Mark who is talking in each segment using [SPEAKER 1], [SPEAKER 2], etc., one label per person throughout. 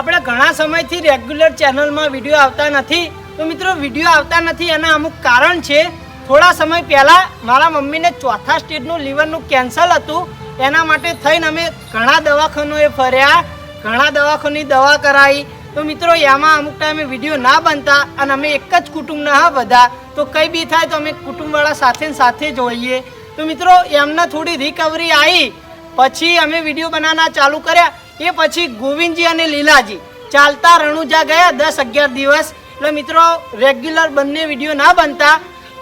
[SPEAKER 1] આપણે ઘણા સમયથી રેગ્યુલર ચેનલમાં વીડિયો આવતા નથી. તો મિત્રો, વીડિયો આવતા નથી એના અમુક કારણ છે. થોડા સમય પહેલાં મારા મમ્મીને ચોથા સ્ટેજનું લીવરનું કેન્સલ હતું. એના માટે થઈને અમે ઘણા દવાખાનોએ ફર્યા, ઘણા દવાખાની દવા કરાવી તો મિત્રો, એમાં અમુક ટાઈમે વીડિયો ના બનતા અને અમે એક જ કુટુંબના હા બધા. તો કંઈ બી થાય તો અમે કુટુંબવાળા સાથે સાથે જ હોઈએ. તો મિત્રો, એમને થોડી રિકવરી આવી પછી અમે વીડિયો બનાવવાના ચાલુ કર્યા. એ પછી ગોવિંદજી અને લીલાજી. ચાલતા રણુજા ગયા દસ અગિયાર દિવસ. એટલે મિત્રો રેગ્યુલર બંને વીડિયો ના બનતા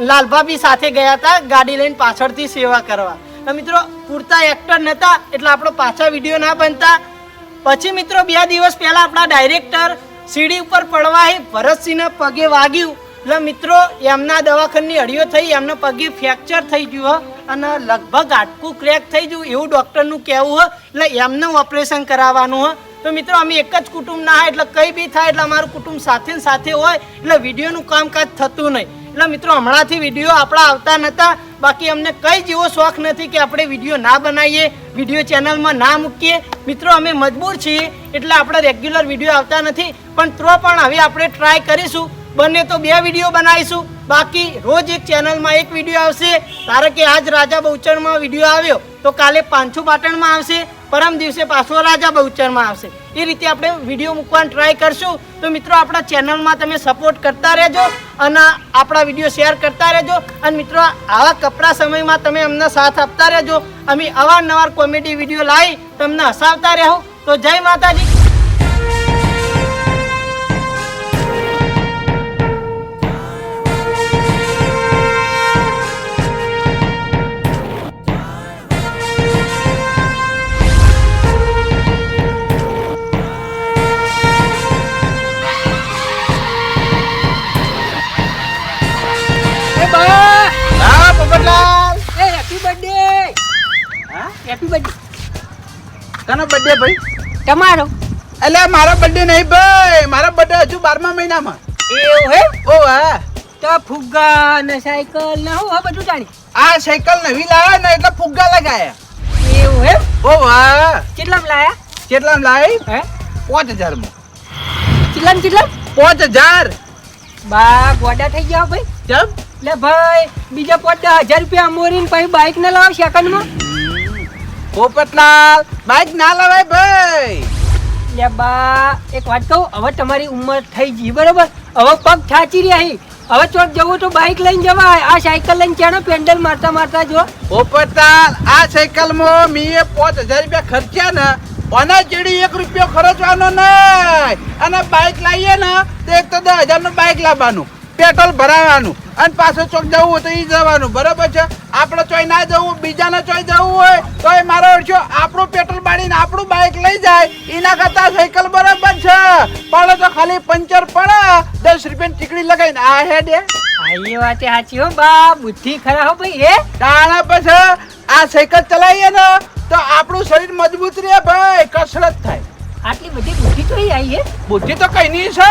[SPEAKER 1] લાલભાભી સાથે ગયા હતા ગાડી લઈને પાછળથી સેવા કરવા. તો મિત્રો, પૂરતા એક્ટર નહોતા એટલે આપણો પાછા વીડિયો ના બનતા. પછી મિત્રો, બે દિવસ પહેલા આપણા ડાયરેક્ટર સીડી ઉપર પડવાય ભરતસિંહના પગે વાગ્યું. એટલે મિત્રો, એમના દવાખાની અડીઓ થઈ, એમના પગે ફ્રેક્ચર થઈ ગયું અને લગભગ આટકું ક્રેક થઈ ગયું. એવું ડૉક્ટરનું કહેવું હોય, એટલે એમનું ઓપરેશન કરાવવાનું હોય. તો મિત્રો, અમે એક જ કુટુંબના હોય, એટલે કંઈ બી થાય, એટલે અમારું કુટુંબ સાથે ને સાથે હોય, એટલે વિડીયોનું કામકાજ થતું નહીં. એટલે મિત્રો, હમણાંથી વીડિયો આપણા આવતા નહોતા બાકી અમને કઈ જેવો શોખ નથી કે આપણે વીડિયો ના બનાવીએ, વીડિયો ચેનલમાં ના મૂકીએ. મિત્રો, અમે મજબૂર છીએ, એટલે આપણે રેગ્યુલર વીડિયો આવતા નથી. પણ તો પણ હવે આપણે ટ્રાય કરીશું. બંને તો બે વીડિયો બનાવીશું. બાકી રોજ એક ચેનલમાં એક વીડિયો આવશે. ધારો કે આજ રાજા બહુચરણમાં વીડિયો આવ્યો, તો કાલે પાંચસો પાટણમાં આવશે. પરમ દિવસે પાછો રાજા બહુચરમાં આવશે. એ રીતે આપણે વીડિયો મૂકવાનું ટ્રાય કરશું. તો મિત્રો, આપણા ચેનલમાં તમે સપોર્ટ કરતા રહેજો અને આપણા વીડિયો શેર કરતા રહેજો. અને મિત્રો, આવા કપરા સમયમાં તમે અમને સાથ આપતા રહેજો. અમે અવારનવાર કોમેડી વીડિયો લાવી, તમને હસાવતા રહો. તો જય માતાજી.
[SPEAKER 2] હેપી બર્થડે
[SPEAKER 3] તનો બર્થડે ભાઈ?
[SPEAKER 2] તમારો?
[SPEAKER 3] એટલે મારો બર્થડે નહીં ભાઈ. મારો બર્થડે હજુ બારમા મહિનામાં.
[SPEAKER 2] એવું હે?
[SPEAKER 3] ઓ હા.
[SPEAKER 2] તો ફુગ્ગા ને સાયકલ ને હું બધું જાણી
[SPEAKER 3] આ સાયકલ નવી લાવ્યા ને એટલે ફુગ્ગા લગાયા.
[SPEAKER 2] એવું હે?
[SPEAKER 3] ઓ વાહ
[SPEAKER 2] કેટલામ લાયા?
[SPEAKER 3] કેટલામ લાવી?
[SPEAKER 2] હે?
[SPEAKER 3] પાંચ હજારમાં
[SPEAKER 2] કેટલામ કેટલામ?
[SPEAKER 3] પાંચ હજાર.
[SPEAKER 2] બા ગોડા થઈ ગયા ભાઈ.
[SPEAKER 3] ચમ
[SPEAKER 2] લે ભાઈ બીજા પાંચ હજાર રૂપિયા મોરીને પછી બાઇક ને લાવ સેકન્ડમાં
[SPEAKER 3] પોપટલાલ બાઈક ના લવાય ભાઈ.
[SPEAKER 2] લે બા એક વાત કહું હવે તમારી ઉંમર થઈ ગઈ બરોબર? હવે પગ થાચી રહ્યા હી. હવે ચોક જવું તો બાઇક લઈને જવાય. આ સાયકલ લઈને ચાનો પેન્ડલ મારતા મારતા જો
[SPEAKER 3] પોપટલાલ આ સાયકલમાં મીએ પાંચ હજાર રૂપિયા ખર્ચ્યા ને ઓના જેડી એક રૂપિયો ખર્ચવાનો નહીં. અને બાઈક લાવીએ ને તો એક તો દસ હજારનું બાઈક લાવવાનું. પેટ્રોલ ભરાવાનું. અને પાછો ચોક જવું હોય તો એ જવાનું. બરોબર છે? આપણે ચોય ના જવું બીજાને ચોય જવું હોય તો એ મારો ઓળખ્યો આપણું પેટ્રોલ બાળીને આપણું બાઈક લઈ જાય. એના કરતા સાયકલ બરાબર છે. પણ તો ખાલી પંચર પડે. દસ રૂપિયાની ટીકડી લગાવીને આ હેડે
[SPEAKER 2] એ વાત સાચી હો બા. બુદ્ધિ ખરા હો ભાઈ એ
[SPEAKER 3] તાણા પછી આ સાયકલ ચલાવીએ ને તો આપણું શરીર મજબૂત રહે ભાઈ. કસરત થાય.
[SPEAKER 2] આટલી બધી બુદ્ધિ તો આવી છે
[SPEAKER 3] બુદ્ધિ તો કઈ નહીં છે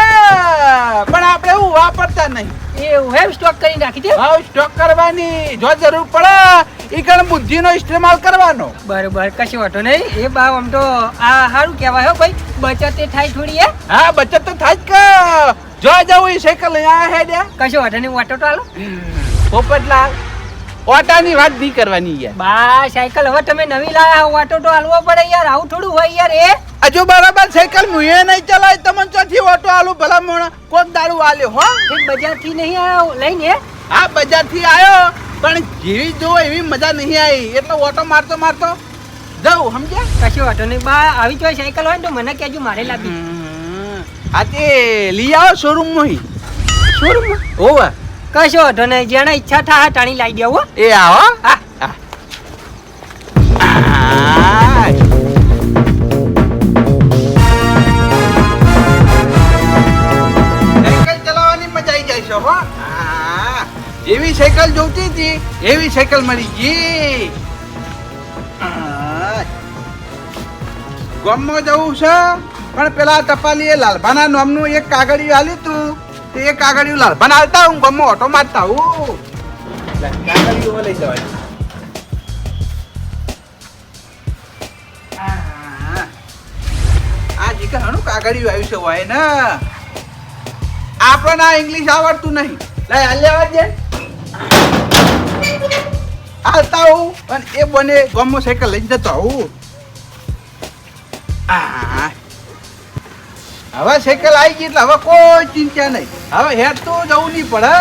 [SPEAKER 3] પણ આપણે એવું વાપરતા નહીં.
[SPEAKER 2] એવું હે? સ્ટોક કરી રાખી દે.
[SPEAKER 3] ભાવ સ્ટોક કરવાની. જો જરૂર પડે એ કણ બુદ્ધિનો ઇસ્તેમાલ કરવાનો.
[SPEAKER 2] બરોબર કશું વાંધો નહીં. એ બા આમ તો આ સારું કહેવાય હો ભાઈ. બચત એ થાય થોડી હે.
[SPEAKER 3] હા બચત તો થાય જ કે. જો જવું એ સાયકલ લઈ આ હેડ્યા
[SPEAKER 2] કશું વાંધો નહીં ઓટો તો હાલો.
[SPEAKER 3] પોપટલાલ ઓટાની વાત નહીં કરવાની યાર.
[SPEAKER 2] બા સાયકલ હવે તમે નવી લાયા ઓટો તો હાલવો પડે યાર. આવું થોડું હોય યાર એ.
[SPEAKER 3] હજુ બરાબર સાયકલ મુએ નહીં ચલાય તમને ચોથી ઓટો આલુ ભલા મોણ કોક દારૂ આલ્યો હો?
[SPEAKER 2] બજાર બજારથી નહીં આવ્યો લઈને?
[SPEAKER 3] આ બજારથી આવ્યો પણ જેવી જોવો એવી મજા નહીં આવી એટલે ઓટો મારતો મારતો જવું સમજ્યા?
[SPEAKER 2] કશો ઓટો નહીં બા આવી જો સાયકલ હોય ને તો મને કહેજો મારે લાવી
[SPEAKER 3] આ તે લઈ આવો શોરૂમ મોહી
[SPEAKER 2] શોરૂમમાં?
[SPEAKER 3] ઓવા
[SPEAKER 2] કશો ઓટો નહીં જેને ઈચ્છા થાય ટાણી લાવી દેવો
[SPEAKER 3] એ આવો.
[SPEAKER 2] હા.
[SPEAKER 3] આ. એવી સાયકલ મળી. ગઈ. ગામમાં જવું છે પણ પેલા ટપાલીએ લાલભાના નામનું એક કાગળિયું હાલ્યું તું. તે એક કાગળિયું લાલભાના હાલતા હું ગામમાં ઓટો મારતા હું. કાગળિયું લઈ જવાય. આ. આ જે હણું કાગળિયું આવ્યું છે હોય ને. આપણને આ ઇંગ્લિશ આવડતું નહીં. લઈ હાલ્યા લેવા દે હાલતા હું. અને એ બને ગમો સાયકલ લઈને જતો આવું હવે સાયકલ આવી ગઈ એટલે હવે કોઈ ચિંતા નહીં. હવે હેર તો જવું નહીં પડે.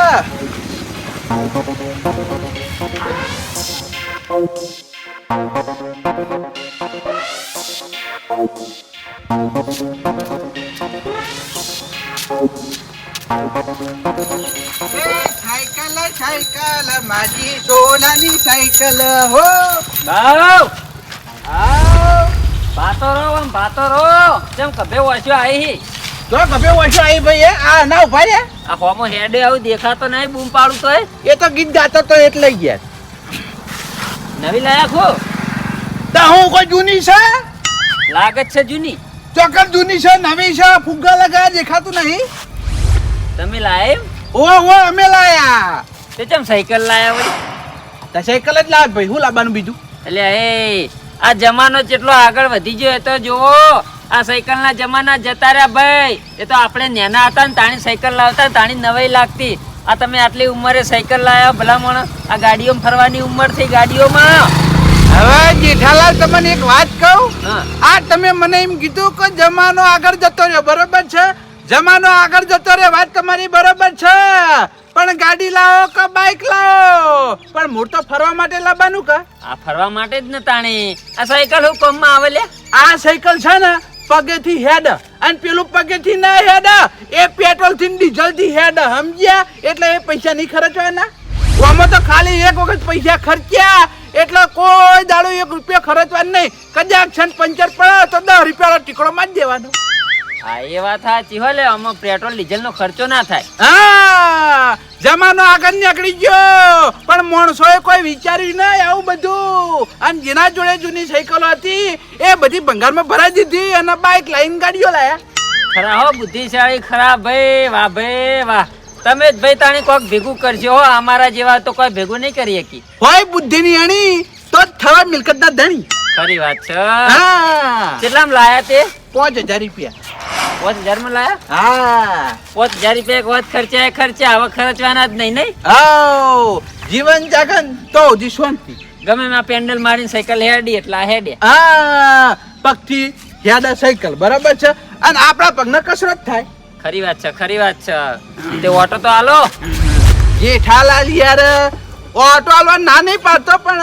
[SPEAKER 3] સાયકલ સાયકલ મારી સોનાની સાયકલ હો.
[SPEAKER 4] બાવ! આવ ભાતો રહો આમ ભાતો જેમ કભે વાંચ્યો આવી
[SPEAKER 3] તો કભે વર્ષો આવી ભાઈ આ ના ઊભા રે
[SPEAKER 4] આ હોમો હેડે આવું દેખાતો નહીં બૂમ પાડું તોય.
[SPEAKER 3] એ તો ગીત ગાતો તો એટલે ગયા
[SPEAKER 4] નવી લાયા ખો?
[SPEAKER 3] તો હું કોઈ જૂની છે?
[SPEAKER 4] લાગત છે જૂની.
[SPEAKER 3] ચોક્કસ જૂની છે નવી છે ફુગ્ગા લગા દેખાતું નહીં.
[SPEAKER 4] તમે લાયા?
[SPEAKER 3] ઓ ઓ અમે લાયા.
[SPEAKER 4] તે ચમ સાયકલ લાયા વળી?
[SPEAKER 3] તો સાયકલ જ લાવ ભાઈ હું લાવવાનું બીજું?
[SPEAKER 4] એટલે એ આ જમાનો જેટલો આગળ વધી ગયો તો જુઓ આ સાયકલ ના જમાના જતા રહ્યા ભાઈ. એ તો આપણે નેના હતા ને તાણી સાયકલ લાવતા તાણી નવાઈ લાગતી. આ તમે આટલી ઉંમરે સાયકલ ભલા ભલામણ? આ ગાડીઓમાં ફરવાની ઉંમર થઈ ગાડીઓમાં.
[SPEAKER 3] હવે જેઠાલાલ તમને એક વાત કહું? આ તમે મને એમ કીધું કે જમાનો આગળ જતો રહ્યો બરોબર છે? જમાનો આગળ જતો રે વાત તમારી બરોબર છે. પણ ગાડી લાવો કે બાઇક લાવો? પણ મોર તો ફરવા માટે લાવવાનું કા?
[SPEAKER 4] આ ફરવા માટે જ ને તાણી. આ સાયકલ હું કોમમાં આવે લે?
[SPEAKER 3] આ સાયકલ છે ને પગેથી હેડ. અને પેલું પગેથી ના હેડ. એ પેટ્રોલથી ડીઝલથી હેડ સમજ્યા? એટલે એ પૈસા નહીં ખર્ચવાના? આમાં તો ખાલી એક વખત પૈસા ખર્ચ્યા. એટલે કોઈ દાડો એક રૂપિયો ખર્ચવાનો નહીં. કદાચ પંચર પડે તો દસ રૂપિયાનો ટીકડો માં જ દેવાનો.
[SPEAKER 4] હા એ વાત સાચી હોય લે આમાં પેટ્રોલ ડીઝલ નો ખર્ચો ના થાય.
[SPEAKER 3] હા જમાનો આગળ નીકળી ગયો. પણ માણસોએ કોઈ વિચાર્યું નહીં આવું બધું. અને જેના જોડે જૂની સાયકલો હતી એ બધી ભંગારમાં ભરાઈ દીધી અને બાઇક લાઈન ગાડીઓ લાયા.
[SPEAKER 4] ખરા હો બુદ્ધિશાળી ખરા ભાઈ વાહ ભાઈ વાહ. તમે જ ભાઈ તાણી કોક ભેગું કરજો હો અમારા જેવા તો કોઈ ભેગું નહીં કરી શકી
[SPEAKER 3] હોય બુદ્ધિની અણી તો થવા મિલકતના ધણી.
[SPEAKER 4] ખરી વાત છે.
[SPEAKER 3] હા.
[SPEAKER 4] કેટલામાં લાયા તે?
[SPEAKER 3] પાંચ હજાર રૂપિયા.
[SPEAKER 4] પાંચ હજારમાં લાયા?
[SPEAKER 3] હા.
[SPEAKER 4] પાંચ હજાર રૂપિયા વાત ખર્ચા ખર્ચા હવે ખર્ચવાના જ નહીં નહીં?
[SPEAKER 3] આવ જીવન જાગન તો જી શાંતિ.
[SPEAKER 4] ગમે એમ પેન્ડલ મારીને સાયકલ હેડી એટલે આ હેડે.
[SPEAKER 3] હા. પગથી યાદા સાયકલ બરાબર છે? અને આપણા પગને કસરત થાય.
[SPEAKER 4] ખરી વાત છે ખરી વાત છે. તે ઓટો તો હાલો.
[SPEAKER 3] જેઠાલાલ યાર ઓટો આલો ના નહીં પાડતો પણ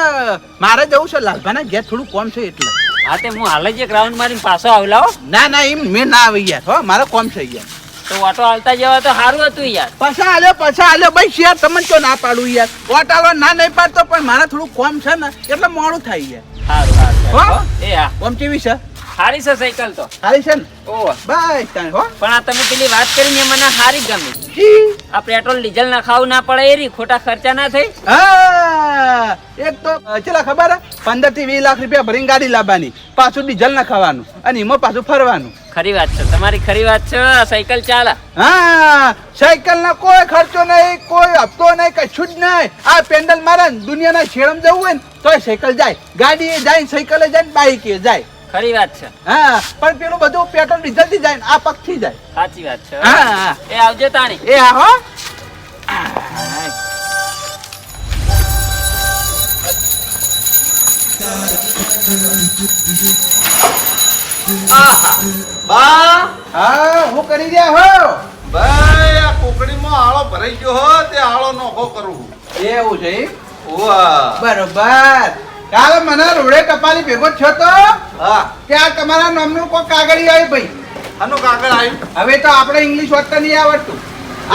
[SPEAKER 3] મારે જવું છે. લાલભાના ઘેર થોડું કોમ છે એટલે.
[SPEAKER 4] હા તે હું હાલે જે ગ્રાઉન્ડ રાઉન્ડ મારીને પાછો આવલાવો
[SPEAKER 3] ના ના એમ મેં ના આવી યાર હો મારો કોમ થઈ ગયા.
[SPEAKER 4] તો ઓટો હાલતા જવા તો સારું હતું યાર.
[SPEAKER 3] પાછા આલ્યો પાછા આલ્યો ભાઈ શેર તમને તો ના પાડું યાર? ઓટો હાલો ના નહીં પાડતો પણ મારા થોડું કોમ છે ને એટલે મોડું થાય યાર.
[SPEAKER 4] સારું સારું. એ હા.
[SPEAKER 3] કોમ કેવી છે?
[SPEAKER 4] સારી છે સાયકલ તો.
[SPEAKER 3] હારી છે ને?
[SPEAKER 4] ઓહ.
[SPEAKER 3] બાય તાણ હો.
[SPEAKER 4] પણ આ તમે પેલી વાત કરીને ને મને સારી ગમી. આ પેટ્રોલ ડીઝલ ના ખાવું ના પડે એરી ખોટા ખર્ચા ના થઈ
[SPEAKER 3] હા. એક તો ચલા ખબર પંદરથી વીસ લાખ રૂપિયા ભરીને ગાડી લાવવાની. પાછું ડીઝલ ના ખાવાનું. અને એમાં પાછું ફરવાનું.
[SPEAKER 4] ખરી વાત છે તમારી ખરી વાત છે સાયકલ ચાલે.
[SPEAKER 3] હા. સાયકલ ના કોઈ ખર્ચો નહીં કોઈ હપ્તો નહીં કશું જ નહીં. આ પેન્ડલ મારે દુનિયાના છેડમ જવું હોય ને તોય સાયકલ જાય. ગાડી એ જાય સાયકલે જાય બાઈક એ જાય.
[SPEAKER 4] ખરી વાત છે.
[SPEAKER 3] હા પણ પેલું બધું પેટ્રોલ ડીઝલથી જાય ને આ પગથી જાય.
[SPEAKER 4] સાચી વાત છે.
[SPEAKER 3] હા.
[SPEAKER 4] એ આવજે તાણી.
[SPEAKER 3] એ હા હો.
[SPEAKER 5] બા.
[SPEAKER 3] હા હું કરી રહ્યા હો.
[SPEAKER 5] ભાઈ આ કોકડીમાં આળો ભરાઈ ગયો હો તે આળો નોખો કરું.
[SPEAKER 3] એવું છે?
[SPEAKER 5] ઓવા
[SPEAKER 3] બરોબર. કાલે મને રોડે ટપાલી ભેગો છો તો? ત્યાં તમારા નામનું કોઈ કાગળી આવી ભાઈ?
[SPEAKER 5] આનું કાગળ આવ્યું.
[SPEAKER 3] હવે તો આપણે ઇંગ્લિશ વાંચતા નહીં આવડતું.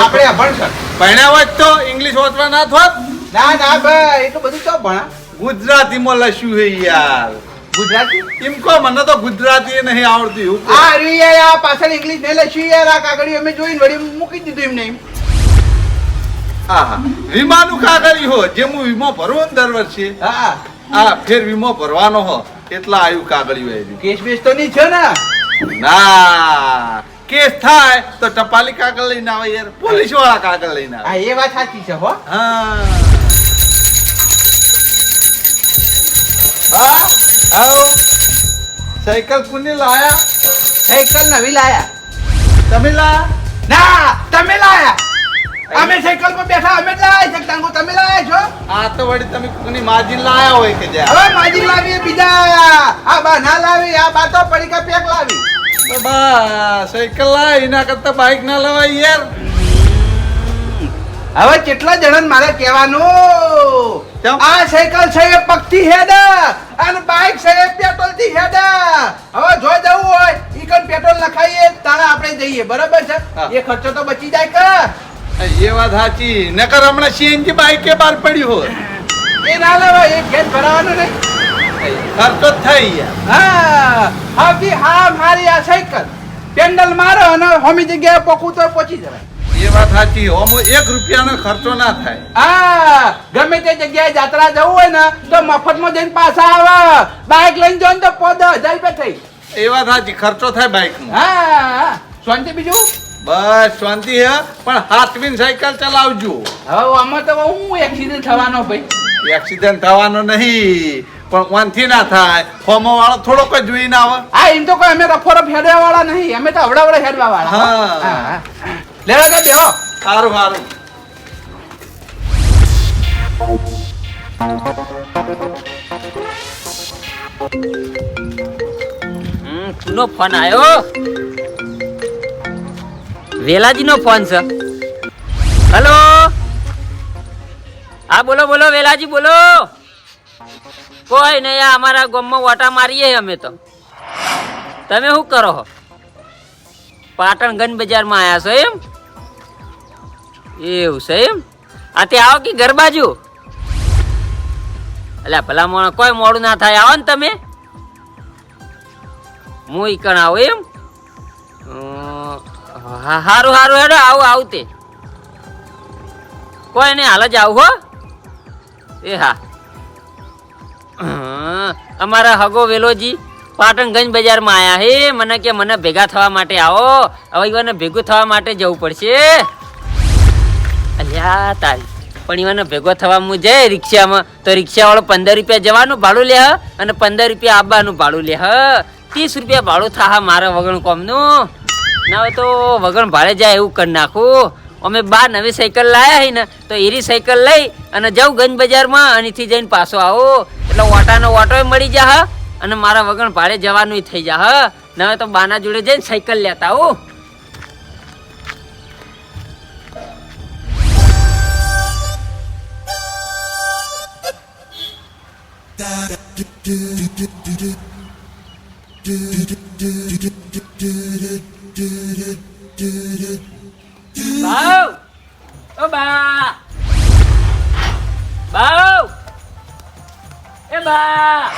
[SPEAKER 3] આપણે અભણસર
[SPEAKER 5] ભણ્યા હોત તો ઇંગ્લિશ વાંચવા ના થોત.
[SPEAKER 3] ના ના ભાઈ એ તો બધું તો ભણા?
[SPEAKER 5] ગુજરાતીમાં લખ્યું હે યાર.
[SPEAKER 3] ગુજરાતી?
[SPEAKER 5] એમ કો મને તો ગુજરાતી નહીં આવડતું
[SPEAKER 3] આ યાર આ પાછળ ઇંગ્લિશ ને લખ્યું યાર આ કાગળી અમે જોઈને વળી મૂકી દીધું એમને એમ.
[SPEAKER 5] હા હા વીમાનું કાગળ હો જે હું વીમો ભરું ને દર વર્ષે.
[SPEAKER 3] હા.
[SPEAKER 5] આ ફેર વીમો ભરવાનો હો. એટલા આવ્યું કાગળિયું આવ્યું
[SPEAKER 3] કેસ બેસ તો નહીં છે ને?
[SPEAKER 5] ના. કેસ થાય તો ટપાલી કાગળ લઈને આવે યાર. પોલીસવાળા કાગળ લઈને આવે.
[SPEAKER 3] હા એ વાત સાચી છે હો.
[SPEAKER 5] હા.
[SPEAKER 3] હા.
[SPEAKER 5] આવ. સાયકલ કોને લાયા?
[SPEAKER 3] સાયકલ નવી લાયા.
[SPEAKER 5] તમે લા?
[SPEAKER 3] ના તમે લાયા. અમે સાયકલ પર બેઠા અમે જ લાયા છે ટાંગો તમે લાયા છો?
[SPEAKER 5] આ તો વળી તમે કોની માજીન લાયા હોય કે જ્યાં?
[SPEAKER 3] હવે માજી લાવી બીજા. આ બા ના લાવી આ બા તો પડીકા પેક લાવી.
[SPEAKER 5] તો બા સાયકલ લાય એના કરતા બાઇક ના લવાય યાર.
[SPEAKER 3] હવે કેટલા જણન મારે કહેવાનું? આ સાયકલ છે એ પગથી હેડા અને બાઇક છે એ પેટ્રોલથી હેડા. હવે જો જવું હોય ઈ પેટ્રોલ નખાઈએ તારા આપણે જઈએ બરાબર છે? એ ખર્ચો તો બચી જાય કે.
[SPEAKER 5] એ વાત સાચી. નકર હમણાં સીએનજી બાઇકે બહાર પડ્યું હોય
[SPEAKER 3] એ ના લેવાય એક ગેસ ભરાવાનો નહીં.
[SPEAKER 5] ખર્ચો થઈ ગયા હા
[SPEAKER 3] હા હવે હા મારી આ સાયકલ. પેન્ડલ મારો અને હોમી જગ્યાએ પોકું તો પહોંચી જવાય.
[SPEAKER 5] એ વાત સાચી. હોમો એક રૂપિયાનો ખર્ચો ના થાય.
[SPEAKER 3] હા ગમે તે જગ્યાએ જાત્રા જવું હોય ને તો મફતમાં જઈને પાછા આવે. બાઇક લઈને ને તો પોદ હજાર રૂપિયા થઈ.
[SPEAKER 5] એ વાત સાચી. ખર્ચો થાય બાઇકનો
[SPEAKER 3] હા હા. શાંતિ બીજું?
[SPEAKER 5] બસ શાંતિ હે પણ હાથવીન સાયકલ ચલાવજો.
[SPEAKER 3] હવે આમાં તો હું એક્સિડન્ટ થવાનો ભાઈ.
[SPEAKER 5] એક્સિડન્ટ થવાનો નહીં પણ વાંથી ના થાય. ફોમો વાળો થોડો જોઈ જોઈને આવે.
[SPEAKER 3] આ એમ તો કોઈ અમે રફો રફ હેડવા વાળા નહીં અમે તો હવડા હવડા હેડવા વાળા
[SPEAKER 5] હા.
[SPEAKER 3] લેવા તો બેહો
[SPEAKER 5] સારું સારું.
[SPEAKER 4] હમ, કોનો ફોન આવ્યો વેલાજીનો ફોન છે. હલો? હા, બોલો બોલો, વેલાજી, બોલો. કોઈ નહીં અમારા ગામમાં ઓટા મારીએ અમે તો. તમે શું કરો છો? પાટણ ગન બજારમાં આવ્યા છો એમ? એવું છે એમ? આ તે આવો કે ઘર બાજુ? એટલે ભલા મોણ કોઈ મોડું ના થાય. આવો ને તમે. હું ઈકણ આવો એમ? હા હારું હારું, હેડો, આવું આવું તે કોઈ નહીં, હાલ જ આવું, હો. એ હા. અમારા હગો વેલોજી પાટણગંજ બજારમાં આયા હે. મને કે મને ભેગા થવા માટે આવો. હવે ઈવાને ભેગું થવા માટે જવું પડશે. અલ્યા, તારી. પણ ઈવાને ભેગો થવા હું જાય રિક્ષામાં. તો રિક્ષાવાળો પંદર રૂપિયા જવાનું ભાડું લે અને પંદર રૂપિયા આવવાનું ભાડું લે, હ? ત્રીસ રૂપિયા ભાડું થા મારા વગણ કોમનું. ના હોય તો વગણ ભાડે જાય એવું કરી નાખું. અમે બા નવી સાયકલ લાયા હી ને, તો એરી સાયકલ લઈ અને જાઉં ગંજ બજારમાં અહીંથી જઈને પાછો આવો. એટલે ઓટાનો ઓટોય મળી જા અને મારા વગણ ભાડે જવાનું થઈ જા હ. નવે તો બાના જોડે જઈને સાયકલ લેતા આવું. બાવ ઓ બા બાવ એ બા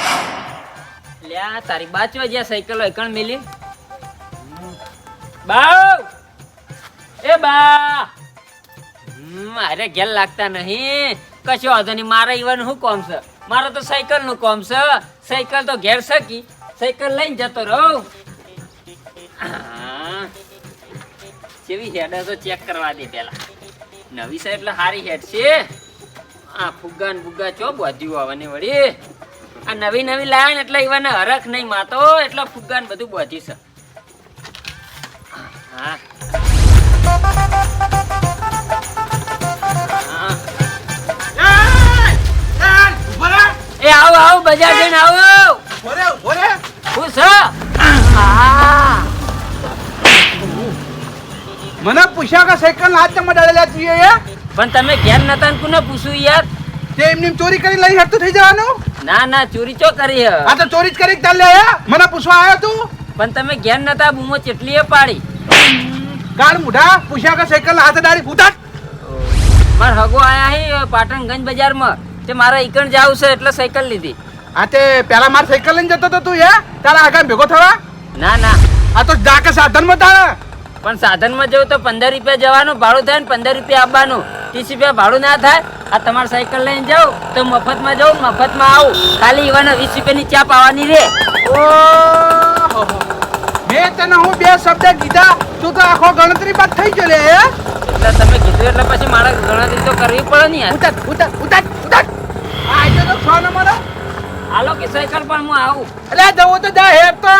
[SPEAKER 4] લ્યા તારી બાચવા જ્યાં સાયકલ હોય કણ મિલી બાવ એ બા હમ, અરે ઘેર લાગતા નહીં કશો વાંધો નહીં મારા ઈવન શું કોમ છે મારો તો સાયકલનું કોમ છે સાયકલ તો ઘેર શકી સાયકલ લઈને જતો રહું કેવી હેડ તો ચેક કરવા દે પેલા. નવી સાહેબ એટલે સારી હેડ છે. આ ફુગ્ગા ને ફુગ્ગા ચો બધ્યું આવવાની વળી? આ નવી નવી લાયા ને એટલે ઈવાને હરખ નહીં માતો એટલે ફુગ્ગા ને બધું બધ્યું છે. હા. એ આવો આવો બજાર જઈને આવો.
[SPEAKER 3] ઊભો રે, ખુશ.
[SPEAKER 4] હું
[SPEAKER 3] મને પૂછ્યા કે સાયકલ હાથ ચમ ડાળેલા તું એ?
[SPEAKER 4] પણ તમે ઘેર નતા કુને પૂછ્યું યાર?
[SPEAKER 3] તે એમની ચોરી કરી લઈ હતું થઈ જવાનું?
[SPEAKER 4] ના ના ચોરી ચો કરી
[SPEAKER 3] આ તો ચોરી જ કરી ચાલ લે મને પૂછવા આવ્યો તું?
[SPEAKER 4] પણ તમે ઘેર નતા બૂમો ચેટલીએ પાડી?
[SPEAKER 3] કાળ મુઢા પૂછ્યા કે સાયકલ હાથ ડાળી ફૂટા?
[SPEAKER 4] માર હગો આયા હે પાટણગંજ બજારમાં. તે મારા ઈકણ જાવ છે એટલે સાયકલ લીધી.
[SPEAKER 3] આ તે પેલા માર સાયકલ લઈને જતો તો તું હે? તારા આગળ ભેગો થવા?
[SPEAKER 4] ના ના.
[SPEAKER 3] આ તો જાકે સાધન તારા
[SPEAKER 4] પણ સાધનમાં જવું તો પંદર રૂપિયા જવાનું ભાડું થાય ને પંદર રૂપિયા આવવાનું ત્રીસ રૂપિયા ભાડું ના થાય આ તમારે સાયકલ લઈને જાઉં તો મફતમાં જાઉં મફતમાં આવું. ખાલી ઈવાનો વીસ રૂપિયાની ચા પાવાની રે.
[SPEAKER 3] મેં તને હું બે શબ્દ કીધા તું તો આખો ગણતરી બાદ થઈ ગયો લે હે?
[SPEAKER 4] એટલે તમે કીધું એટલે પછી મારે ગણતરી તો કરવી પડે ને યાર.
[SPEAKER 3] ઉતાર ઉતાર ઉતાર ઉતાર આ તો છ નંબર. આલો
[SPEAKER 4] હાલો કે સાયકલ પણ હું આવું.
[SPEAKER 3] એટલે જવું તો જા હેર તો.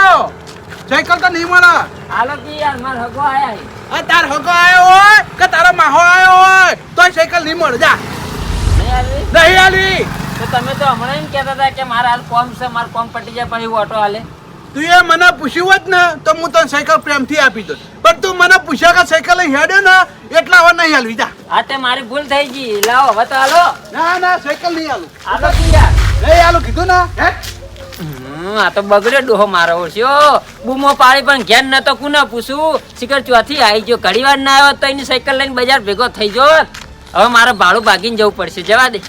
[SPEAKER 3] સાયકલ તો નહીં મળે.
[SPEAKER 4] હાલો કે યાર માર હગો આયા
[SPEAKER 3] હે. તાર હગો આવ્યો હોય કે તારો માહો આયો હોય તોય સાયકલ નહીં મળે. જા.
[SPEAKER 4] નહીં
[SPEAKER 3] આલી?
[SPEAKER 4] તો તમે તો હમણાં એમ કહેતા હતા કે મારા હાલ કોમ છે માર કોમ પટી જાય પછી ઓટો હાલે.
[SPEAKER 3] તું એ મને પૂછ્યું હોત ને તો હું તને સાયકલ પ્રેમથી આપી દઉં. પણ તું મને પૂછ્યા કે સાયકલ હેડે ને એટલા હવે નહીં હાલવી. જા.
[SPEAKER 4] હા તે મારી ભૂલ થઈ ગઈ. લાવો હવે તો હાલો.
[SPEAKER 3] ના ના સાયકલ નહીં હાલું.
[SPEAKER 4] હાલો કે યાર.
[SPEAKER 3] નહીં હાલું કીધું ને? હે?
[SPEAKER 4] આ તો બગડ્યો ડોહો મારો ઓળશ્યો બૂમો પાડી પણ ઘેર ન તો કુને પૂછું. શિખર ચોથી આવી ગયો. ઘડી વાર ના આવ્યો તો એની સાયકલ લઈને બજાર ભેગો થઈ ગયો. હવે મારે ભાડું ભાગીને જવું પડશે. જવા દે.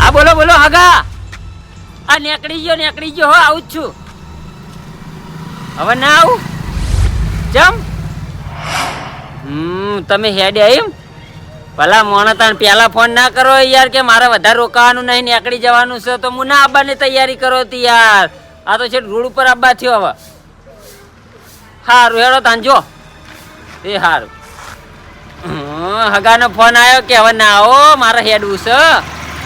[SPEAKER 4] આ બોલો બોલો, હાગા. આ નેકડી ગયો નેકડી ગયો, હો, આવું જ છું. હવે ના આવું. જમ. હમ તમે હેડ એમ? ભલા મોણા તાણ પેલા ફોન ના કરો યાર કે મારે વધારે રોકાવાનું નહીં નીકળી જવાનું છે તો હું ના આવવાની તૈયારી કરો હતી યાર. આ તો છે રોડ ઉપર આવવા થયો હવે. હારું હેડો તાંજો એ હમ, હગાનો ફોન આવ્યો કે હવે ના આવો મારે હેડવું છે.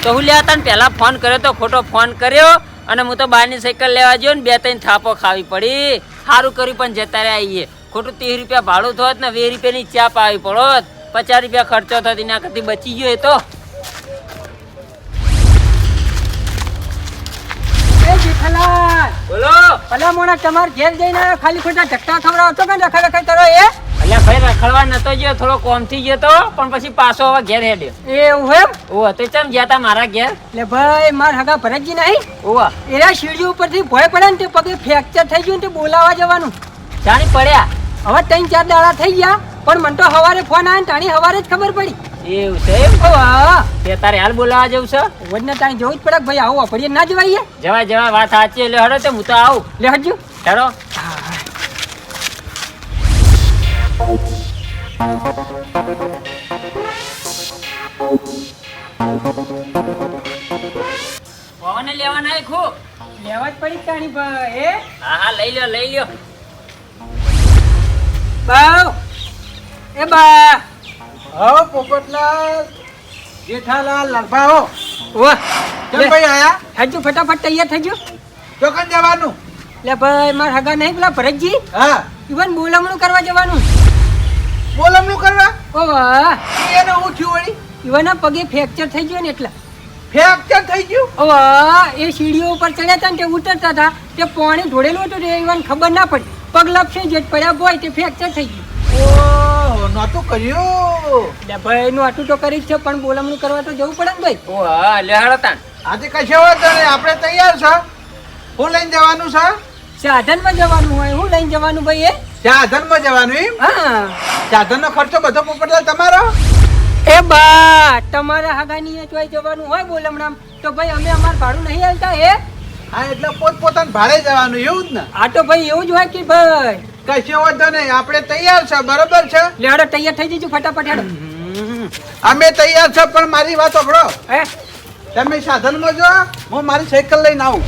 [SPEAKER 4] તો હું લેવા તને પહેલા ફોન કર્યો તો ખોટો ફોન કર્યો અને હું તો બહારની સાયકલ લેવા ગયો ને બે ત્રણ થાપો ખાવી પડી. સારું કર્યું પણ જતા રહ્યા આવીએ ખોટું ત્રીસ રૂપિયા ભાડું થોત ને વીસ રૂપિયાની ચા પાવી પડોત પચાસ રૂપિયા ખર્ચો થતો એના કરતી બચી ગયો એ તો. બોલો.
[SPEAKER 2] ભલા મોણા તમાર ઘેર જઈને ખાલી ખોટા ધક્કા ખવડાવતો કે રખા રખાઈ કરો એ?
[SPEAKER 4] અલ્યા ભાઈ રખડવા નતો ગયો થોડો કોમથી ગયો તો પણ પછી પાછો હવે ઘેર હેડ્યો.
[SPEAKER 2] એવું એમ?
[SPEAKER 4] ઓ તો ચમ ગયા તા મારા ઘેર?
[SPEAKER 2] લે ભાઈ માર હગા ભરતજી નહીં?
[SPEAKER 4] ઓવા
[SPEAKER 2] એના શીરજી ઉપરથી ભય પડે ને તે પગે ફ્રેક્ચર થઈ ગયું ને તે બોલાવા જવાનું.
[SPEAKER 4] જાણી પડ્યા.
[SPEAKER 2] હવે ત્રણ ચાર દાડા થઈ ગયા પણ મને તો હવારે ફોન આવ્યો તાણી હવારે જ ખબર પડી.
[SPEAKER 4] એવું છે એમ? તે તારે હાલ બોલાવા જવું છે?
[SPEAKER 2] વડને તાણી જવું જ પડે ભાઈ આવું અપડીએ ના જવાઈએ?
[SPEAKER 4] જવા જવા વાત સાચી એટલે હડો તે હું તો આવું.
[SPEAKER 2] લે હજુ.
[SPEAKER 4] હેડો. પવન લેવા નાય
[SPEAKER 2] લેવા જ પડી તાણી ભાઈ એ
[SPEAKER 4] હા હા લઈ લ્યો લઈ લ્યો.
[SPEAKER 2] બાવ. એ બા.
[SPEAKER 3] હો પોપટલાલ. જેઠાલાલ લાલભાઓ.
[SPEAKER 2] વાહ
[SPEAKER 3] કેમ ભાઈ આયા?
[SPEAKER 2] હજુ ફટાફટ તૈયાર થઈ ગયો.
[SPEAKER 3] ચોકન જવાનું.
[SPEAKER 2] લે ભાઈ માર હગા નહીં પેલા ભરતજી.
[SPEAKER 3] હા.
[SPEAKER 2] ઈવન બોલમણું કરવા જવાનું.
[SPEAKER 3] બોલમનું કરવા?
[SPEAKER 2] ઓ વાહ
[SPEAKER 3] એને હું થયું વળી?
[SPEAKER 2] ઈવનના પગે ફ્રેક્ચર થઈ ગયો ને એટલે.
[SPEAKER 3] ફ્રેક્ચર થઈ ગયું?
[SPEAKER 2] ઓ વાહ એ સીડીઓ ઉપર ચડ્યા હતા ને તે ઉતરતા હતા તે પાણી ઢોળેલું હતું ને ઈવન ખબર ના પડી. પગ લપસે જે પડ્યા બોય તે ફ્રેક્ચર થઈ ગયું.
[SPEAKER 3] ઓહ નોતું કર્યું?
[SPEAKER 2] લે ભાઈ એનું તો કરી જ છે પણ બોલમણું કરવા તો જવું પડે ને ભાઈ.
[SPEAKER 4] ઓ હા લે હડો તાણ
[SPEAKER 3] આજે કશે વાંધો નહીં આપણે તૈયાર છે. હું લઈને જવાનું છે?
[SPEAKER 2] સાધનમાં જવાનું હોય હું લઈને જવાનું ભાઈ એ?
[SPEAKER 3] સાધનમાં જવાનું એમ?
[SPEAKER 2] હા.
[SPEAKER 3] સાધનનો ખર્ચો બધો પોપટલાલ તમારો?
[SPEAKER 2] એ બા તમારા હગાની જોઈ જવાનું હોય બોલમણામ. તો ભાઈ અમે અમાર ભાડું નહીં હાલતા એ
[SPEAKER 3] હા એટલે પોત પોતાને ભાડે જવાનું એવું જ ને?
[SPEAKER 2] આ તો ભાઈ એવું જ હોય કે ભાઈ.
[SPEAKER 3] કશો વાંધો નહીં આપણે તૈયાર છે બરોબર છે?
[SPEAKER 2] લેડો તૈયાર થઈ જજો ફટાફટ હેડો
[SPEAKER 3] અમે તૈયાર છે પણ મારી વાત સાંભળો.
[SPEAKER 2] હે?
[SPEAKER 3] તમે સાધનમાં જો હું મારી સાયકલ લઈને આવું.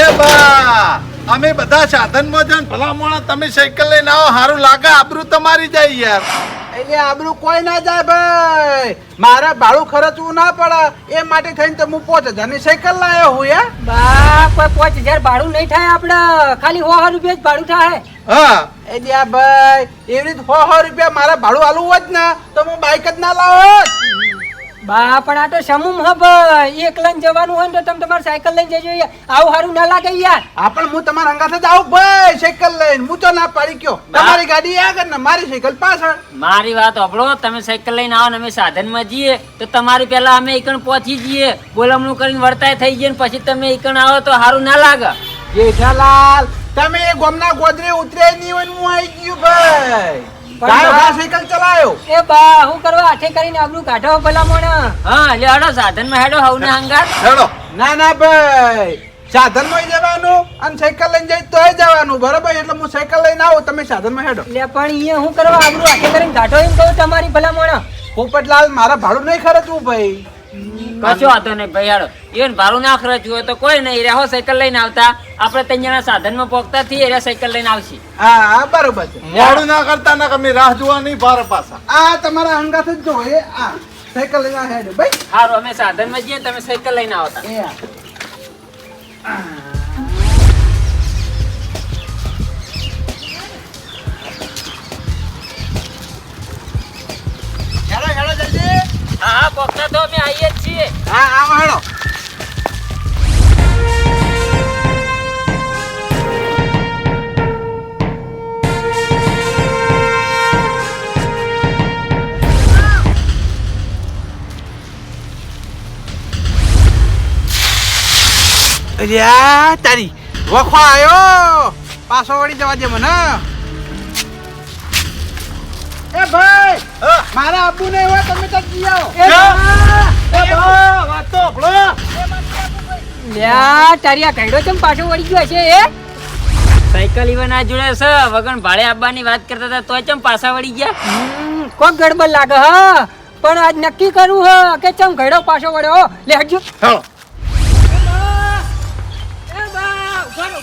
[SPEAKER 5] એ બા અમે બધા સાધનમાં જન ભલા મોણા તમે સાયકલ લઈને આવો સારું લાગે આબરૂ તમારી જાય યાર.
[SPEAKER 3] એટલે આબરું કોઈ ના જાય ભાઈ. મારે ભાડું ખર્ચવું ના પડે. એ માટે થઈને તો હું પાંચ હજારની સાયકલ લાવ્યો હું યા
[SPEAKER 2] બા કોઈ પાંચ હજાર ભાડું નહીં થાય આપડે ખાલી સો સો રૂપિયા જ ભાડું થાય.
[SPEAKER 3] હા. એટલે આ ભાઈ એવી રીતે સો સો રૂપિયા મારા ભાડું આલવું હોત ને તો હું બાઈક જ ના લાવત.
[SPEAKER 2] બા પણ આ તો સમૂહ હ ભાઈ. એકલા જવાનું હોય ને તો તમે તમારે સાયકલ લઈને જજો યાર. આવું સારું ના લાગે યાર.
[SPEAKER 3] હા પણ હું તમારા અંગાથે જ આવું. ભાઈ સાયકલ લઈને. હું તો ના પાડી ગયો તમારી ગાડી આગળ ને મારી સાયકલ પાછળ.
[SPEAKER 4] મારી વાત આપણો તમે સાયકલ લઈને આવો ને અમે સાધનમાં જઈએ તો તમારી પહેલા અમે એકણ પહોંચી જઈએ. બોલમણું કરીને વર્તાય થઈ જઈએ ને પછી તમે એકણ આવો તો સારું ના લાગે.
[SPEAKER 3] જેઠાલાલ તમે એ ગોમના ગોદરે ઉતરે નહીં હોય હું આવી ગયું ભાઈ. સાયકલ ચલાયો?
[SPEAKER 2] એ બા હું કરવા હાથે કરીને આબરું કાઢો ભલા મોણા.
[SPEAKER 4] હા એટલે હડો સાધનમાં હેડો હવને હંગાત.
[SPEAKER 5] હેડો.
[SPEAKER 3] ના ના ભાઈ. સાધનમાં જવાનું અને સાયકલ લઈને જઈ તોય જવાનું. બરોબર? એટલે હું સાયકલ લઈને આવું તમે સાધનમાં હેડો.
[SPEAKER 2] લે પણ અહીંયા હું કરવા આબરું હાથે કરીને કાઢો એમ કહું તમારી ભલા મોણા.
[SPEAKER 3] પોપટલાલ મારા ભાડું નહીં ખરચવું ભાઈ?
[SPEAKER 4] કશો વાંધો નહીં ભાઈ હાલો. Even ભારું ના ખર્ચ હોય તો કોઈ નહીં રહ્યા સાયકલ લઈને આવતા. આપણે ત્યાંના સાધનમાં પોકતા થી રહ્યા સાયકલ લઈને આવશે.
[SPEAKER 3] હા હા બરોબર છે.
[SPEAKER 5] મોડું ના કરતા ના કમી રાહ જોવા નહીં ભાર પાછા.
[SPEAKER 3] આ તમારા અંગાથ જ જોઈએ આ સાયકલ લઈને આવ્યા ભાઈ.
[SPEAKER 4] સારું અમે સાધનમાં જઈએ તમે સાયકલ લઈને આવતા.
[SPEAKER 3] અલ્યા તારી વખો આવ્યો પાછો વળી જવા દે મને. એ ભાઈ મારા અબુ ને એવા તમે તો જી આવો
[SPEAKER 2] લ્યા તારી આ કઈડો ચમ પાછો વળી ગયો છે એ
[SPEAKER 4] સાયકલ ઈવન આ જોડે છે. વગણ ભાડે આવવાની વાત કરતા હતા તોય ચમ પાછા વળી ગયા?
[SPEAKER 2] હમ, કોક ગડબડ લાગે હા? પણ આજ નક્કી કરવું હ કે ચમ ઘડો પાછો વળ્યો લે હટજો.
[SPEAKER 5] હેલો
[SPEAKER 2] લે વફડો તો ખરા ભલા મને એ હમણાં
[SPEAKER 1] પેલા વળ્યા નહીં રાજ
[SPEAKER 3] અલે
[SPEAKER 2] લે તમ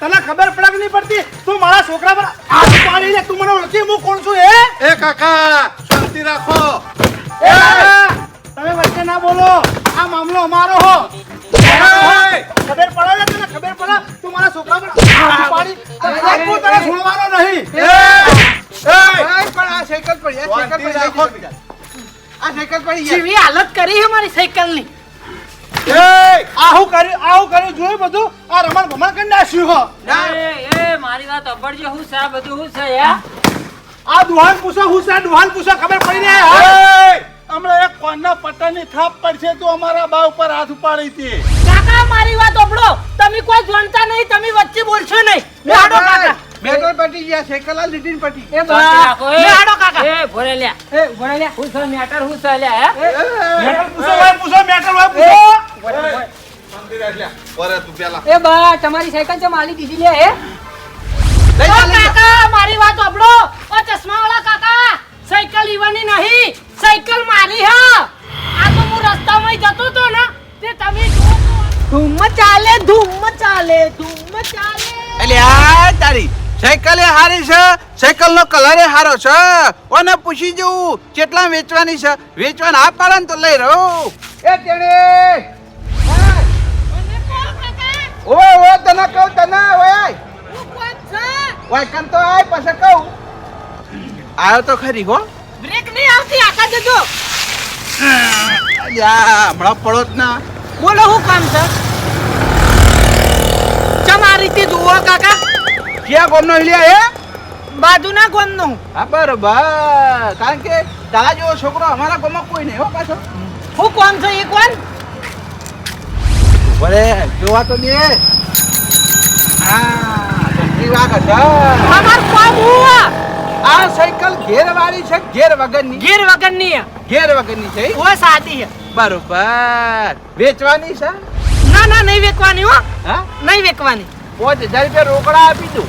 [SPEAKER 3] તને ખબર પડે નહીં પડતી. તું મારા છોકરા પર હાથ પાડી લે તું મને ઓળખી હું કોણ છું એ
[SPEAKER 5] એ કાકા શાંતિ રાખો.
[SPEAKER 3] તમે વચ્ચે ના બોલો. આ મામલો અમારો હો. ખબર પડે ને તને ખબર પડે તું મારા છોકરા પર હાથ પાડી. હું તને છોડવાનો નહીં. પણ આ સાયકલ પડી આ સાયકલ પડી આ સાયકલ પડી
[SPEAKER 1] જેવી હાલત કરી છે મારી સાયકલની.
[SPEAKER 3] આહું કર્યું આહું કર્યું જોયું બધું? આ રમણ ભમણ કરી નાખ્યું હો.
[SPEAKER 4] એ એ મારી વાત અભડજો હું સા બધું હું છે યા
[SPEAKER 3] આ દુહાન પૂછો હું સા દુહાન પૂછો ખબર પડી ને
[SPEAKER 5] એ! હમણાં એક કોણના પટ્ટાની થાપ પડશે તો અમારા બા ઉપર હાથ ઉપાડી હતી.
[SPEAKER 1] કાકા મારી વાત ઓપડો તમે કોઈ જાણતા નહીં તમે વચ્ચે બોલશો નહીં. બેહાડો કાકા.
[SPEAKER 3] મેટલ પટી ગયા સાયકલ આ લીટી પટી.
[SPEAKER 2] એ
[SPEAKER 4] શાંતિ
[SPEAKER 2] બા
[SPEAKER 4] એ.
[SPEAKER 1] લે કાકા.
[SPEAKER 4] એ ભોરે લ્યા.
[SPEAKER 2] એ ભોરે લે
[SPEAKER 4] હું છે મેટર હું છે લ્યા હે?
[SPEAKER 3] મેટર પૂછો હોય પૂછો મેટર હોય પૂછો.
[SPEAKER 2] એ બા તમારી સાયકલ છે માલી દીધી લે હે.
[SPEAKER 1] કાકા મારી વાત સાંભળો. ઓ ચશ્માવાળા કાકા સાયકલ ઈવાની નહીં સાયકલ મારી હા. આ તો હું રસ્તામાં જતો તો ને તે તમે ધૂમ ચાલે ધૂમ ચાલે ધૂમ ચાલે.
[SPEAKER 3] એટલે આ તારી સાયકલ એ હારી છે સાયકલ નો કલર એ હારો છે. ઓને પૂછી જવું કેટલા વેચવાની છે? વેચવાના આ પાડે તો લઈ રહો. એ તેણે ઓય ઓય તને કહું તને ઓય. ઓય કન તો આય પછી કહું. આયો તો ખરી હો.
[SPEAKER 1] બ્રેક નહીં આવતી આકા જજો.
[SPEAKER 3] હમણાં પડો જ ના.
[SPEAKER 1] બોલો હું કામ છે? ચમ આ રીતે જુઓ કાકા?
[SPEAKER 3] ક્યાં ગોમનો હિલ્યા હે?
[SPEAKER 1] બાજુના ગોમનો.
[SPEAKER 3] હા બરોબર. કારણ કે તારા જેવો છોકરો અમારા ગામમાં કોઈ નહીં હો પાછો.
[SPEAKER 1] હું કોણ છે એ કોણ?
[SPEAKER 3] ભલે જોવા તો દે. આ સાયકલ ઘેર વાળી છે ઘેર વગરની.
[SPEAKER 1] ઘેર વગરની
[SPEAKER 3] ઘેર વગરની છે
[SPEAKER 1] ઓ સાદી હે.
[SPEAKER 3] બરોબર. વેચવાની છે?
[SPEAKER 1] ના ના નહીં વેચવાની હો.
[SPEAKER 3] હા?
[SPEAKER 1] નહીં વેચવાની.
[SPEAKER 3] પાંચ હજાર રૂપિયા રોકડા આપી દઉં.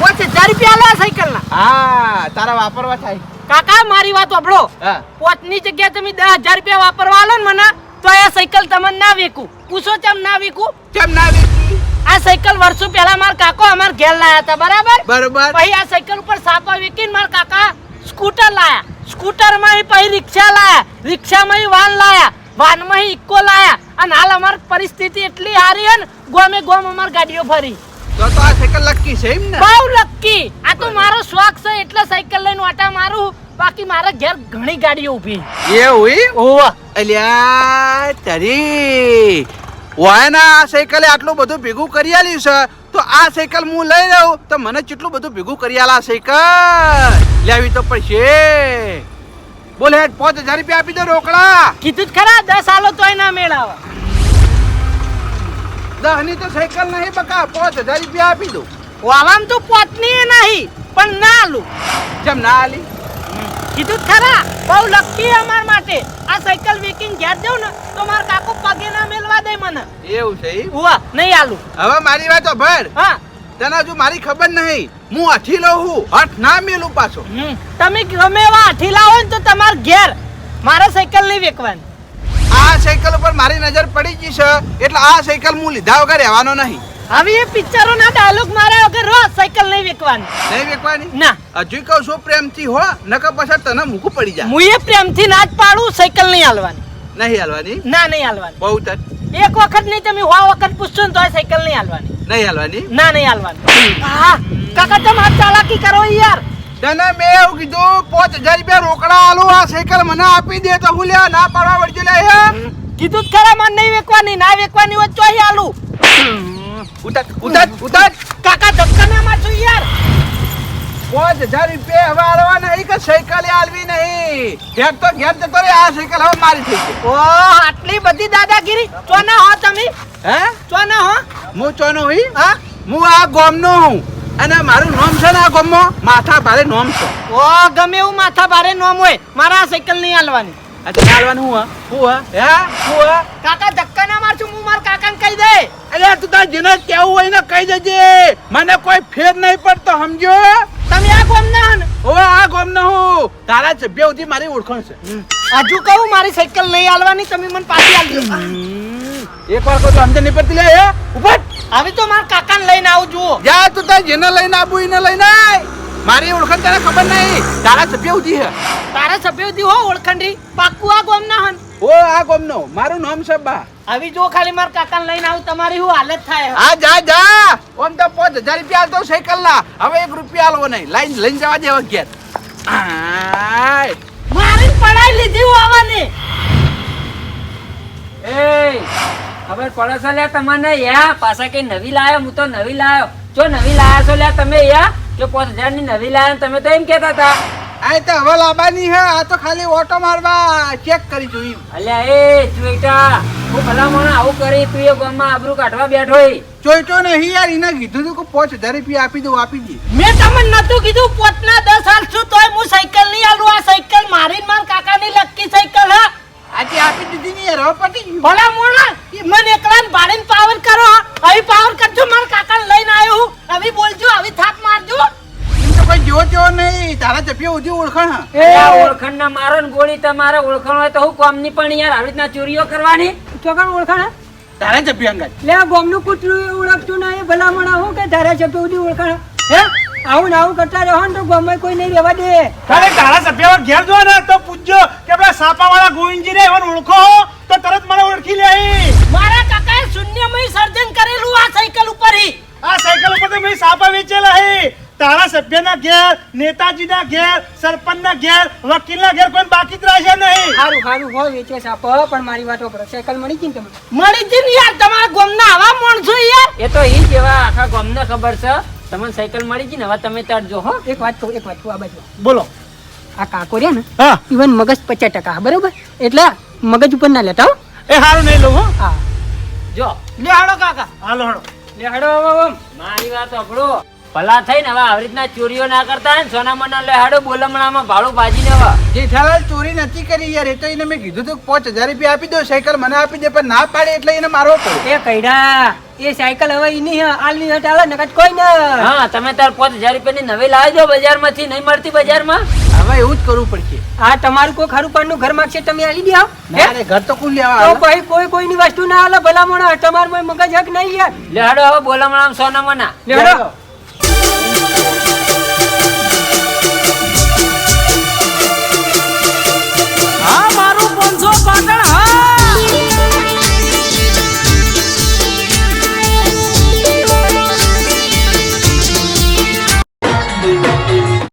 [SPEAKER 1] પાંચ હજાર રૂપિયા લે સાયકલ ના
[SPEAKER 3] હા તારા વાપરવા થાય.
[SPEAKER 1] કાકા મારી વાત સાંભળો.
[SPEAKER 3] પોત
[SPEAKER 1] પોતની જગ્યાએ તમે દસ હજાર રૂપિયા વાપરવા આલો ને મને તો આ સાયકલ તમને ના વેકું. પૂછો કેમ ના વેકું?
[SPEAKER 3] કેમ ના વેચી
[SPEAKER 1] આ સાયકલ વર્ષો પહેલા મારા કાકો અમાર ઘેર લાયા હતા બરાબર?
[SPEAKER 3] બરાબર.
[SPEAKER 1] પછી આ સાયકલ ઉપર સાપા વેકીને માર કાકા સ્કૂટર લાયા. સ્કૂટરમાં પછી રિક્ષા લાયા. રિક્ષા માં વાન લાયા. વાનમાં ઇકો લાયા. અને હાલ અમાર પરિસ્થિતિ એટલી સારી હે ને ગોમે ગોમ અમાર ગાડીઓ ફરી
[SPEAKER 3] તો તો આ સાયકલ લકી છે એમ ને?
[SPEAKER 1] બહુ લક્કી આ તો મારો શોખ છે એટલે સાયકલ લઈને વાટા મારું. બાકી મારા ઘેર ઘણી ગાડીઓ ઊભી.
[SPEAKER 3] એ હોય
[SPEAKER 1] ઓવા
[SPEAKER 3] અલ્યા તારી. વાયના આ સાયકલે આટલું બધું ભેગું કરી આલ્યું છે. તો આ સાયકલ હું લઈ લઉં. તો મને કેટલું બધું ભેગું કરી આલા સાયકલ? લેવી તો પડશે. બોલે હેડ પાંચ હજાર રૂપિયા આપી દો રોકડા.
[SPEAKER 1] કીધું જ ખરા દસ આલો તોય ના મેળાવા.
[SPEAKER 3] દહની તો સાયકલ નહીં બકા. પાંચ હજાર રૂપિયા આપી દો
[SPEAKER 1] વાવામ તો પોતની નહીં પણ ના આલું.
[SPEAKER 3] જેમ ના આલી?
[SPEAKER 1] કીધું ખરા. બહુ લકી અમાર માટે. આ સાયકલ વેકિંગ ઘેર જાઉં ને તો માર કાકો પગે ના મેલવા દે મને.
[SPEAKER 3] એવું છે?
[SPEAKER 1] ઉવા નહીં આલું.
[SPEAKER 3] હવે મારી વાત ભર.
[SPEAKER 1] હા.
[SPEAKER 3] તને હજુ મારી ખબર નહીં. હું અઠી લઉં હું હઠ ના મેલું પાછો.
[SPEAKER 1] તમે ગમે એવા અઠી લાવો ને તો તમાર ઘેર. મારે સાયકલ નહીં વેકવાની.
[SPEAKER 3] આ સાયકલ ઉપર મારી નજર પડી ગઈ છે. એટલે આ સાયકલ હું લીધા વગર રહેવાનો નહીં.
[SPEAKER 1] હવે એ પિક્ચરો ના ડાયલોગ માર્યા વગર રોજ સાયકલ નહીં વેકવાની.
[SPEAKER 3] નહીં વેકવાની?
[SPEAKER 1] ના.
[SPEAKER 3] હજુ કહું છું પ્રેમથી હો નકર પછી તને મૂકું પડી જાય.
[SPEAKER 1] હું એ પ્રેમથી ના જ પાડું સાયકલ નહીં હાલવાની.
[SPEAKER 3] નહીં હાલવાની?
[SPEAKER 1] ના નહીં હાલવાની.
[SPEAKER 3] બહુ તર
[SPEAKER 1] એક વખત નહીં તમે હો વખત પૂછશો ને તો સાયકલ નહીં હાલવાની.
[SPEAKER 3] નહીં હાલવાની?
[SPEAKER 1] ના નહીં હાલવાની. હા કાકા તમે હાથ ચાલાકી કરો યાર.
[SPEAKER 3] તને મેં એવું કીધું પાંચ હજાર રૂપિયા રોકડા આલો આ સાયકલ મને આપી દે તો હું લે ના પાડવા વળજો લે
[SPEAKER 1] કીધું જ ખરા મને નહીં વેકવાની ના વેકવાની હોય તો ચોહી હાલું.
[SPEAKER 3] ઉતાર ઉતાર ઉતાર.
[SPEAKER 1] કાકા ધક્કા ના મારજો યાર.
[SPEAKER 3] પાંચ હજાર રૂપિયા હવે આલવા નહીં કે સાયકલ આલવી નહીં. ઘેર તો ઘેર જતો રે આ સાયકલ હવે મારી થઈ ગઈ.
[SPEAKER 1] ઓ આટલી બધી દાદાગીરી? ચોના હો તમે?
[SPEAKER 3] હે?
[SPEAKER 1] ચોના હો?
[SPEAKER 3] હું ચોનો હોય?
[SPEAKER 1] હા?
[SPEAKER 3] હું આ ગોમનો હું. અને મારું નામ છે ને આ ગોમમાં? માથા ભારે નામ છે.
[SPEAKER 1] ઓ ગમે એવું માથા ભારે નોમ હોય મારા આ સાયકલ નહીં હાલવાની.
[SPEAKER 3] આ હાલવાનું હું હું? હા હે?
[SPEAKER 1] કાકા ધક્કા ના મારશું હું મારા કાકાને કહી દે.
[SPEAKER 3] અરે તું તાર જેને કેવું હોય ને કહી દેજે. મને કોઈ ફેર નહીં પડતો સમજો?
[SPEAKER 1] તમે આ ગોમ ના. હન
[SPEAKER 3] આ આ ના હું. તારા સભ્ય સુધી મારી ઓળખાણ છે.
[SPEAKER 1] હજુ કહું મારી સાયકલ નહીં આલવાની તમે મને પાછી આલજો.
[SPEAKER 3] એક વાર કહું તો સમજણ નહીં પડતી લે હે? ઉપર
[SPEAKER 1] હવે તો મારા કાકાને લઈને આવું જુઓ.
[SPEAKER 3] જા તું તાર જેને લઈને આવું એને લઈને આય. મારી ઓળખાણ તને ખબર નહીં. તારા સભ્ય ઉધી હે.
[SPEAKER 1] તારા સભ્ય ઉધી હો ઓળખંડી પાક્કું આ ગોમ ના હન.
[SPEAKER 3] ઓ આ ગોમ નો મારું નામ છે
[SPEAKER 1] આવી જો ખાલી માર કાકાને લઈને આવું તમારી શું હાલત થાય
[SPEAKER 3] આ જા જા. ઓમ તો પાંચ હજાર રૂપિયા તો સાયકલ ના હવે એક રૂપિયા આલવો નહીં. લાઈન લઈને જવા દે હવે ઘેર. આય.
[SPEAKER 1] મારી પડાઈ લીધી હું આવવાની
[SPEAKER 4] એ ખબર પડે છે લ્યા તમને યા? પાછા કઈ નવી લાયો? હું તો નવી લાયો. જો નવી લાયા છો લ્યા તમે યા? જો પાંચ હજારની નવી લાયા તમે તો એમ કેતા હતા.
[SPEAKER 3] આ તો હવે લાવવાની હે આ તો ખાલી ઓટો મારવા ચેક કરી જોઈ
[SPEAKER 4] અલ્યા એ ચોઈટા હું ભલામણ આવું કરી તું એ ગામમાં આબરૂ કાઢવા બેઠો.
[SPEAKER 3] જોઈતો નહીં યાર એને કીધું તું કે પાંચ હજાર રૂપિયા આપી દઉં આપી દે.
[SPEAKER 1] મેં તમને નતું કીધું પોતના દસ હાલ છું તોય હું સાયકલ નહીં આલું આ સાયકલ મારી માર કાકાની લક્કી સાયકલ હા.
[SPEAKER 3] આજે આપી દીધી ને યાર હવે પતી ગયું.
[SPEAKER 1] મને એકલાને ભાડીને પાવર કરો
[SPEAKER 3] ઓળખાણ
[SPEAKER 4] ના મારો ને ગોળી તમારે ઓળખાણ હોય તો હું કોમની પણ યાર આવી રીતના ચોરીઓ કરવાની?
[SPEAKER 2] ચોકણ ઓળખાણ?
[SPEAKER 3] તારા ચપિયા અંગાત
[SPEAKER 2] લે કૂતરું ઓળખતું નહીં ભલામણ આવું કે તારા ઉડી ઓળખાણ? હે? આવું ને આવું કરતા રહો ને તો ગામમાં કોઈ નહીં રહેવા દે.
[SPEAKER 6] તારે તારા સભ્ય ઘેર જો ને તો પૂછજો કે પેલા સાપા વાળા ગોવિંદજી ને ઓળખો તો તરત મને ઓળખી લે.
[SPEAKER 1] મારા કાકાએ શૂન્યમય સર્જન કરેલું આ સાયકલ ઉપર ઈ.
[SPEAKER 6] આ સાયકલ ઉપર તો મેં સાપા વેચેલા હે. તારા સભ્યના ઘેર નેતાજીના ઘેર સરપંચના ઘેર વકીલના ઘેર કોઈ બાકી જ રહેશે નહીં.
[SPEAKER 2] સારું સારું હોય વેચે સાપ પણ મારી વાતો પર સાયકલ મળી ગઈ ને તમને?
[SPEAKER 1] મળી જ ને યાર તમારા ગામના આવા માણસો યાર.
[SPEAKER 4] એ તો ઈ જેવા આખા ગામને ખબર છે. તમને સાયકલ મળી ગઈ ને હવે તમે તરજો હો.
[SPEAKER 2] એક વાત કહું એક વાત કહું આ બાજુ.
[SPEAKER 6] બોલો.
[SPEAKER 2] આ કાકો રે ને
[SPEAKER 6] હા.
[SPEAKER 2] ઇવન મગજ પચાસ ટકા બરોબર? એટલે મગજ ઉપર ના લેતા હો.
[SPEAKER 6] એ હારું નહીં લઉં હો.
[SPEAKER 2] હા.
[SPEAKER 4] જો.
[SPEAKER 1] લે હાડો કાકા.
[SPEAKER 6] હાલો હાડો
[SPEAKER 2] લે હાડો
[SPEAKER 4] મારી વાત સાંભળો. ભલા થઈને હવે આવી રીતના ચોરીઓ ના કરતા ને સોના મના લે હાડો બોલમણામાં ભાડું ભાજીને હવે.
[SPEAKER 3] જેઠાલાલ ચોરી નથી કરી યાર એ તો એને મેં કીધું તું કે પાંચ હજાર રૂપિયા આપી દો સાયકલ મને આપી દે પણ ના પાડે એટલે એને મારવો પડે.
[SPEAKER 2] એ કઈડા એ સાયકલ હવે હે, આલની હટ આલે નકર કોઈ ને.
[SPEAKER 4] હા તમે તાર પાંચ હજાર રૂપિયાની નવી લાવી દો બજારમાંથી નહીં મળતી બજારમાં?
[SPEAKER 3] હવે એવું જ કરવું પડશે.
[SPEAKER 2] આ તમારું કોઈ ખરું પાડનું ઘર માગશે તમે આલી દે
[SPEAKER 3] ના ઘર તો કુલ લેવા
[SPEAKER 2] ભાઈ કોઈ કોઈની વસ્તુ ના આલે ભલામણો મોણા તમારું મગજ હક નહીં યાર.
[SPEAKER 4] લેડો હવે બોલામણા સોના મના.
[SPEAKER 2] લે હડો પાટણ હા?